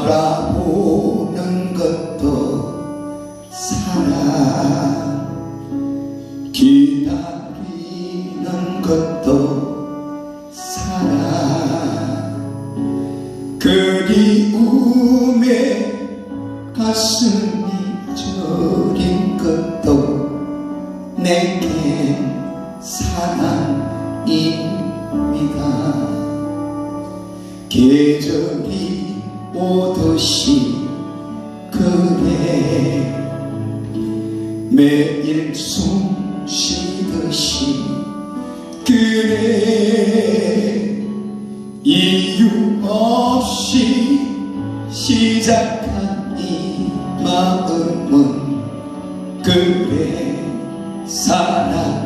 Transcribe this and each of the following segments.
바라보는 것도 사랑. 기다리는 것도 사랑. 그리움에 가슴이 저린 것도 내게 사랑입니다. 계절이 오듯이 그래 매일 숨 쉬듯이 그래 이유 없이 시작한 이 마음은 그래 사랑입니다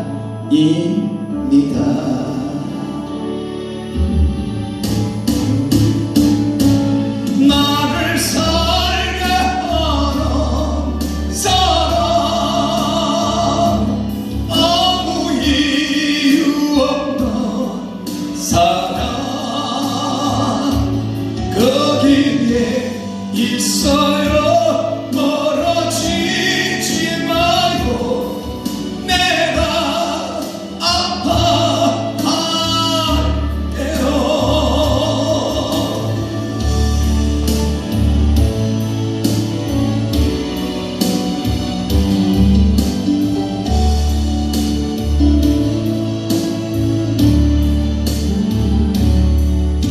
있어요. 멀어지지 마요 내가 아파할게요.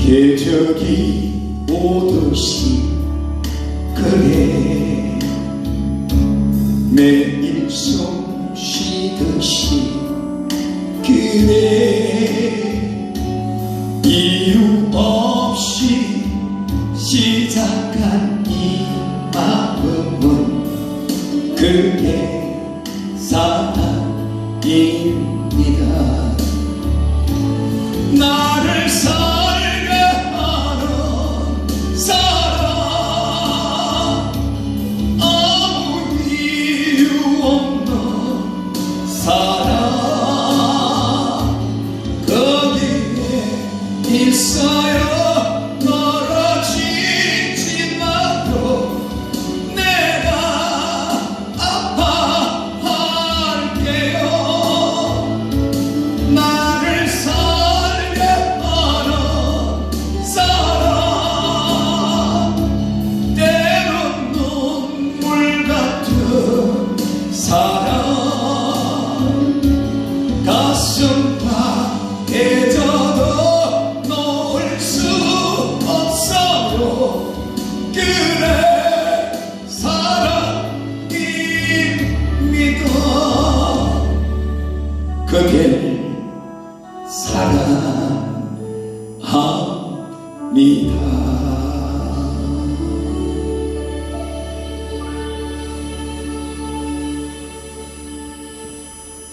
계절이 오듯이 그래 매일 숨 쉬듯이 그래 이유 없이 시작한 이 마음은 그게 사랑입니다. 나 사랑 거기에 있어요 멀어지지 마도 내가 아파할게요 나를 살게 하는 사랑 때론 눈물 같은 사랑합니다